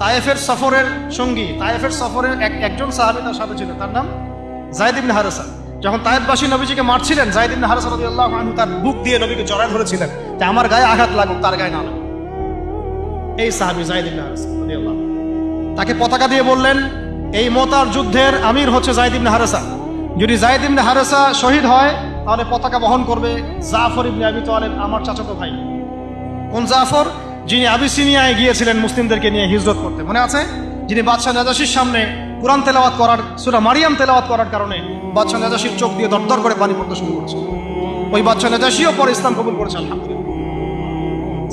তায়েফের সফরের সঙ্গী, তায়েফের সফরের এক একজন সাহাবী তার সাথে ছিলেন। তার নাম জায়দ ইবনে হারেসা যখন তায়েফবাসী নবীজিকে মারছিলেন, জায়দ ইবনে হারেসা রাদিয়াল্লাহু আনহু তার বুক দিয়ে নবীকে জড়ায় ধরেছিলেন যে আমার গায়ে আঘাত লাগুক, তার গায়ে না লাগুক। এই সাহাবী জায়দ ইবনে তাকে পতাকা দিয়ে বললেন, এই মোতার যুদ্ধের আমির হচ্ছে জায়দ ইবনে হারেসা যদি জায়দ ইবনে হারেসা শহীদ হয়, তাহলে পতাকা বহন করবে জাফর ইবনে আবি তালেব, আমার চাচাতো ভাই। কোন জাফর? যিনি আবিসিনিয়ায় গিয়েছিলেন মুসলিমদেরকে নিয়ে হিজরত করতে। মনে আছে? যিনি বাদশাহ নাজাসির সামনে কোরআন তেলাওয়াত করার, সুরা মারিয়াম তেলাওয়াত করার কারণে বাদশাহ নাজাসির চোখ দিয়ে দরদর করে পানি পড়তে শুরু করেছে। ওই বাদশাহ নাজাসিও পরে ইসলাম কবুল করেছে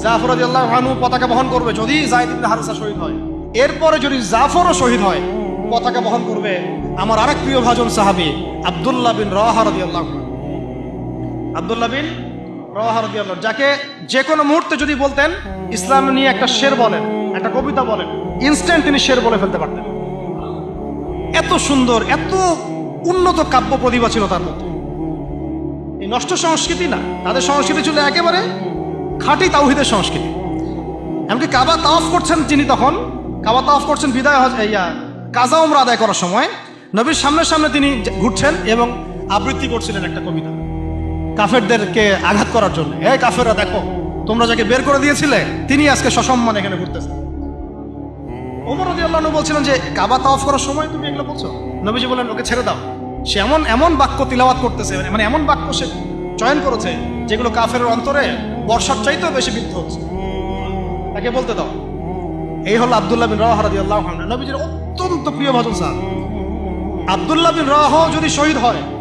জাফর আল্লাহ হানু পতাকা বহন করবে যদি জায়দ ইবনে হারেসা শহীদ হয়। এরপরে যদি জাফরও শহীদ হয়, পতাকা বহন করবে আমার আরেক প্রিয় ভাজন সাহাবী আব্দুল্লাহ বিন রাহা রাদিয়াল্লাহু আনহু। আব্দুল্লাহ বিন যাকে যে কোনো মুহূর্তে যদি বলতেন, ইসলাম নিয়ে একটা শের বলেন, একটা কবিতা বলেন ইনস্ট্যান্ট তিনি শের বলে ফেলতে পারতেন। এত সুন্দর, এত উন্নত কাব্য প্রতিভা ছিল তার মধ্যে। এই নষ্ট সংস্কৃতি না, তাদের সংস্কৃতি ছিল একেবারে খাঁটি তাওহিদের সংস্কৃতি। এমনকি কাবা তাওয়াফ করছেন তিনি তখন, কাবা তাওয়াফ করছেন বিদায় হজ ইয়া কাজা উমরা আদায় করার সময়, নবীর সামনে সামনে তিনি ঘুরছেন এবং আবৃত্তি করছিলেন একটা কবিতা। কাফেরদেরকে আঘাত করার জন্য। এই কাফেররা দেখো, তোমরা যাকে বের করে দিয়েছিলে, তিনি আজকে সসম্মান এখানে ঘুরতেছেন ওমর রদি আল্লাহ বলছিলেন যে, কাবা তাওয়াফ করার সময় তুমি এগুলো বলছো? নবীজি বলেন ওকে ছেড়ে দাও। সে এমন এমন বাক্য তিলাওয়াত করতেছে, মানে- মানে এমন বাক্য সে চয়ন করেছে, যেগুলো কাফের অন্তরে বর্ষার চাইতেও বেশি বিদ্ধ হচ্ছে। তাকে বলতে দাও, এই হলো আব্দুল্লাহ বিন রাহ রাদি আল্লাহ নবীজির অত্যন্ত প্রিয় ভজন স্যার। আব্দুল্লাহ বিন রাহ যদি শহীদ হয়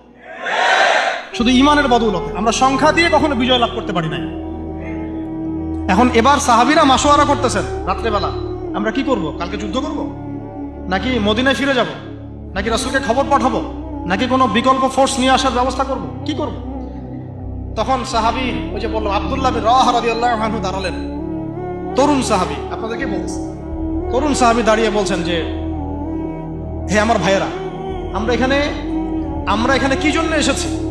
শুধু ইমানের বদৌলতে। আমরা সংখ্যা দিয়ে কখনো বিজয় লাভ করতে পারি নাই। এখন এবার সাহাবিরা মাসোয়ারা করতেছেন রাত্রেবেলা। আমরা কি করব? কালকে যুদ্ধ করব? নাকি মদিনায় ফিরে যাব? নাকি রসুলকে খবর পাঠাবো? নাকি কোনো বিকল্প ফোর্স নিয়ে আসার ব্যবস্থা করব? কি করব? তখন সাহাবি ওই যে বলল, আবদুল্লাহ বিন রাহ রাদিয়াল্লাহু দাঁড়ালেন। তরুণ সাহাবি, আপনাদেরকে বলছি। তরুণ সাহাবি দাঁড়িয়ে বলছেন যে, হে আমার ভাইয়েরা, আমরা এখানে আমরা এখানে কি জন্য এসেছি?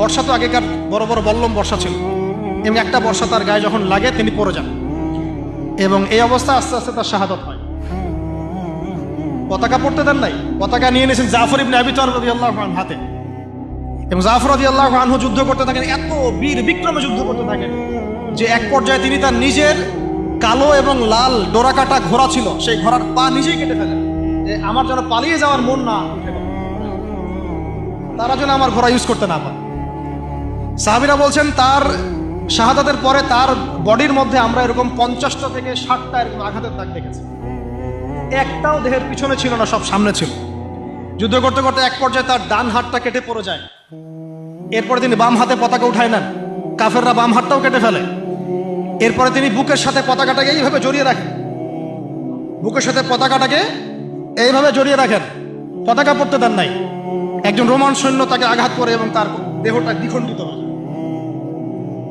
বর্ষা তো আগেকার বড় বড় বল্লম বর্ষা ছিল। এবং একটা বর্ষা তার গায়ে যখন লাগে, তিনি পড়ে যান। এবং এই অবস্থা আস্তে আস্তে তার শাহাদত হয়। পতাকা পড়তে দেন নাই। পতাকা নিয়ে নিয়েছেন জাফর ইবনে আবি রাদিয়াল্লাহু আনহু হাতে। এবং জাফর রাদিয়াল্লাহু আনহু যুদ্ধ করতে থাকেন, এত বীর বিক্রমে যুদ্ধ করতে থাকেন যে এক পর্যায়ে তিনি তার নিজের কালো এবং লাল ডোরাকাটা ঘোড়া ছিল। সেই ঘোড়ার পা নিজেই কেটে ফেলেন। যে আমার যেন পালিয়ে যাওয়ার মন না তারা যেন আমার ঘোড়া ইউজ করতে না পারে। সাহাবিরা বলছেন, তার শাহাদাতের পরে তার বডির মধ্যে আমরা এরকম পঞ্চাশটা থেকে ষাটটা এরকম আঘাতের দাগ দেখেছি। একটাও দেহের পিছনে ছিল না, সব সামনে ছিল। যুদ্ধ করতে করতে এক পর্যায়ে তার ডান হাতটা কেটে পড়ে যায়। এরপরে তিনি বাম হাতে পতাকা উঠায় নেন। কাফেররা বাম হাতটাও কেটে ফেলে। এরপরে তিনি বুকের সাথে পতাকাটাকে এইভাবে জড়িয়ে রাখেন। বুকের সাথে পতাকাটাকে এইভাবে জড়িয়ে রাখেন। পতাকা পড়তে দেন নাই। একজন রোমান সৈন্য তাকে আঘাত করে এবং তার দেহটা দ্বিখণ্ডিত হয়।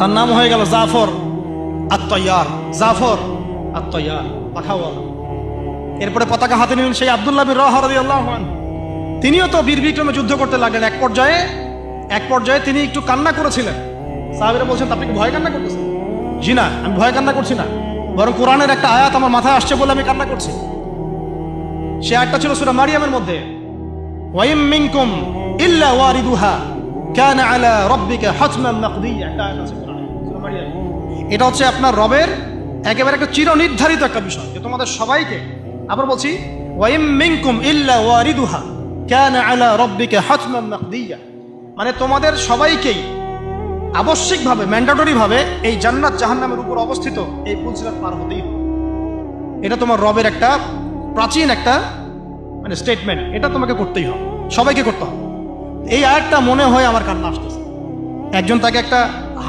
তার নাম হয়ে গেল জাফর আত্ময়ার জাফর আত্ময়ার পাখাওয়ালা। এরপরে পতাকা হাতে নিলেন সেই আবদুল্লাহ বিন রহরদি আল্লাহ তিনিও তো বীর বিক্রমে যুদ্ধ করতে লাগলেন। এক পর্যায়ে এক পর্যায়ে তিনি একটু কান্না করেছিলেন। সাহাবিরা বলছেন আপনি কি ভয় কান্না করতেছেন? জি না, আমি ভয় কান্না করছি না। বরং কোরআনের একটা আয়াত আমার মাথায় আসছে বলে আমি কান্না করছি। সে আয়াতটা ছিল সুরা মারিয়ামের মধ্যে। ওয়াইম মিনকুম ইল্লা ওয়ারিদুহা, কানা আলা রাব্বিকা হাতমান মাকদিয়া। একটা আয়াত আছে এটা হচ্ছে আপনার রবের একেবারে একটা চিরনির্ধারিত একটা বিষয় যে তোমাদের সবাইকে আবার বলছি ইল্লা কানা আলা মানে তোমাদের সবাইকেই আবশ্যিকভাবে ম্যান্ডাটরি ভাবে এই জান্নাত জাহান্নামের উপর অবস্থিত এই পুলসিরাত পার হতেই হবে। এটা তোমার রবের একটা প্রাচীন একটা মানে স্টেটমেন্ট এটা তোমাকে করতেই হবে। সবাইকে করতে হবে। এই আয়াতটা মনে হয় আমার কান্না আসতেছে। একজন তাকে একটা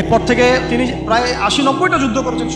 এরপর থেকে তিনি প্রায় আশি নব্বইটা যুদ্ধ করেছেন।